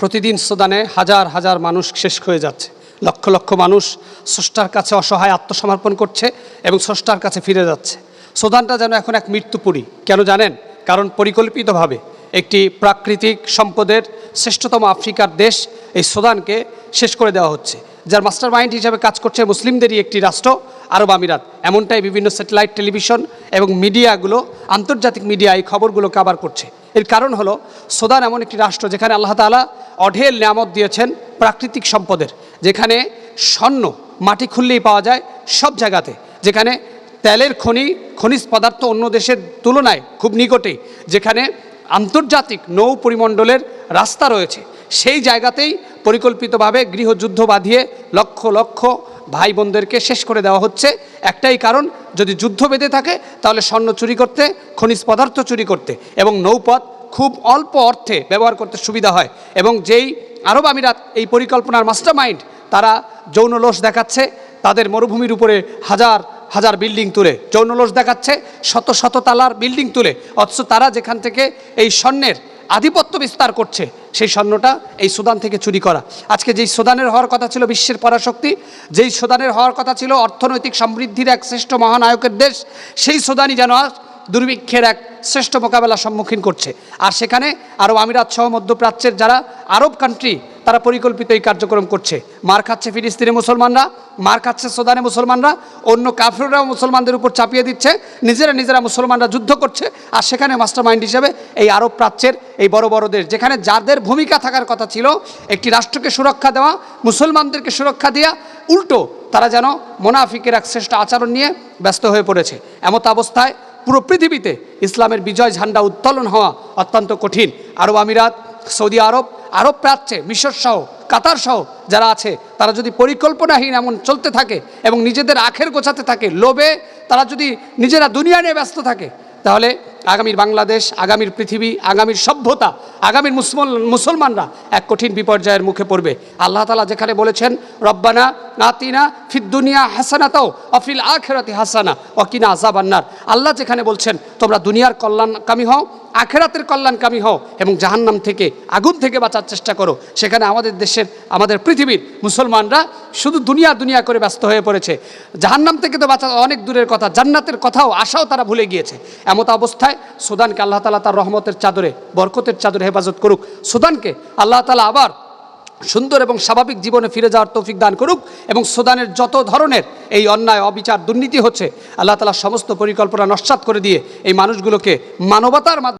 প্রতিদিন সুদানে হাজার হাজার মানুষ শেষ হয়ে যাচ্ছে। লক্ষ লক্ষ মানুষ স্রষ্টার কাছে অসহায় আত্মসমর্পণ করছে এবং স্রষ্টার কাছে ফিরে যাচ্ছে। সুদানটা যেন এখন এক মৃত্যুপুরী। কেন জানেন? কারণ পরিকল্পিতভাবে একটি প্রাকৃতিক সম্পদের শ্রেষ্ঠতম আফ্রিকার দেশ এই সুদানকে শেষ করে দেওয়া হচ্ছে, যার মাস্টার মাইন্ড হিসাবে কাজ করছে মুসলিমদেরই একটি রাষ্ট্র, আরব আমিরাত। এমনটাই বিভিন্ন স্যাটেলাইট টেলিভিশন এবং মিডিয়াগুলো, আন্তর্জাতিক মিডিয়া এই খবরগুলো কাবার করছে। এর কারণ হলো সুদান এমন একটি রাষ্ট্র যেখানে আল্লাহ তাআলা অঢেল নিয়ামত দিয়েছেন প্রাকৃতিক সম্পদের, যেখানে স্বর্ণ মাটি খুললেই পাওয়া যায় সব জায়গাতে, যেখানে তেলের খনি, খনিজ পদার্থ অন্য দেশের তুলনায় খুব নিকটে, যেখানে আন্তর্জাতিক নৌ পরিমণ্ডলের রাস্তা রয়েছে। সেই জায়গাতেই পরিকল্পিতভাবে গৃহযুদ্ধ বাঁধিয়ে লক্ষ লক্ষ ভাই বোনদেরকে শেষ করে দেওয়া হচ্ছে। একটাই কারণ, যদি যুদ্ধ বেঁধে থাকে, তাহলে স্বর্ণ চুরি করতে, খনিজ পদার্থ চুরি করতে এবং নৌপথ খুব অল্প অর্থে ব্যবহার করতে সুবিধা হয় এবং যেই আরব আমিরাত এই পরিকল্পনার মাস্টার মাইন্ড তারা যৌনলোষ দেখাচ্ছে, তাদের মরুভূমির উপরে হাজার হাজার বিল্ডিং তুলে যৌনলোষ দেখাচ্ছে, শত শত তালার বিল্ডিং তুলে, অথচ তারা যেখান থেকে এই স্বর্ণের আধিপত্য বিস্তার করছে সেই স্বর্ণটা এই সুদান থেকে চুরি করা। আজকে যেই সুদানের হওয়ার কথা ছিল বিশ্বের পরাশক্তি, যেই সুদানের হওয়ার কথা ছিল অর্থনৈতিক সমৃদ্ধির এক শ্রেষ্ঠ মহানায়কের দেশ, সেই সুদানই যেন আজ দুর্ভিক্ষের এক শ্রেষ্ঠ মোকাবেলার সম্মুখীন করছে। আর সেখানে আরও আমিরাত সহ মধ্যপ্রাচ্যের যারা আরব কান্ট্রি তারা পরিকল্পিত এই কার্যক্রম করছে। মার খাচ্ছে ফিলিস্তিনি মুসলমানরা, মার খাচ্ছে সোদানে মুসলমানরা, অন্য কাফিররাও মুসলমানদের উপর চাপিয়ে দিচ্ছে, নিজেরা নিজেরা মুসলমানরা যুদ্ধ করছে, আর সেখানে মাস্টার মাইন্ড হিসেবে এই আরব প্রাচ্যের এই বড় বড় দেশ, যেখানে যাদের ভূমিকা থাকার কথা ছিল, একটি রাষ্ট্রকে সুরক্ষা দেওয়া, মুসলমানদেরকে সুরক্ষা দেওয়া উল্টো তারা যেন মোনাফিকের এক শ্রেষ্ঠ আচরণ নিয়ে ব্যস্ত হয়ে পড়েছে। এমত অবস্থায় পুরো পৃথিবীতে ইসলামের বিজয় ঝান্ডা উত্তোলন হওয়া অত্যন্ত কঠিন। আরব আমিরাত সৌদি আরব আরব প্রাচ্যে, মিশর সহ, কাতার সহ যারা আছে, তারা যদি পরিকল্পনাহীন এমন চলতে থাকে এবং নিজেদের আখের গোছাতে থাকে লোভে, তারা যদি নিজেরা দুনিয়া নিয়ে ব্যস্ত থাকে, তাহলে আগামীর বাংলাদেশ, আগামীর পৃথিবী, আগামীর সভ্যতা, আগামীর মুসলমানরা এক কঠিন বিপর্যয়ের মুখে পড়বে। আল্লাহ তালা যেখানে বলেছেন, রব্বানা নাতিনা ফিদ্দুনিয়া হাসানাতাও অফিল আখেরাতি হাসানা অকিনা আজাবান্নার আল্লাহ যেখানে বলছেন, তোমরা দুনিয়ার কল্যাণকামী হও, আখেরাতের কল্যাণকামী হও এবং জাহান্নাম থেকে, আগুন থেকে বাঁচার চেষ্টা করো। সেখানে আমাদের দেশের, আমাদের পৃথিবীর মুসলমানরা শুধু দুনিয়া দুনিয়া করে ব্যস্ত হয়ে পড়েছে। জাহান্নাম থেকে তো বাঁচা অনেক দূরের কথা, জান্নাতের কথাও, আশাও তারা ভুলে গিয়েছে। এমত অবস্থায় সুদানকে আল্লাহ তালা তার রহমতের চাদরে, বরকতের চাদরে হেফাজত করুক। সুদানকে আল্লাহ তালা আবার সুন্দর এবং স্বাভাবিক জীবনে ফিরে যাওয়ার তৌফিক দান করুক এবং সুদানের যত ধরনের এই অন্যায়, অবিচার, দুর্নীতি হচ্ছে, আল্লাহ তালা সমস্ত পরিকল্পনা নস্বাত করে দিয়ে এই মানুষগুলোকে মানবতার মাধ্যমে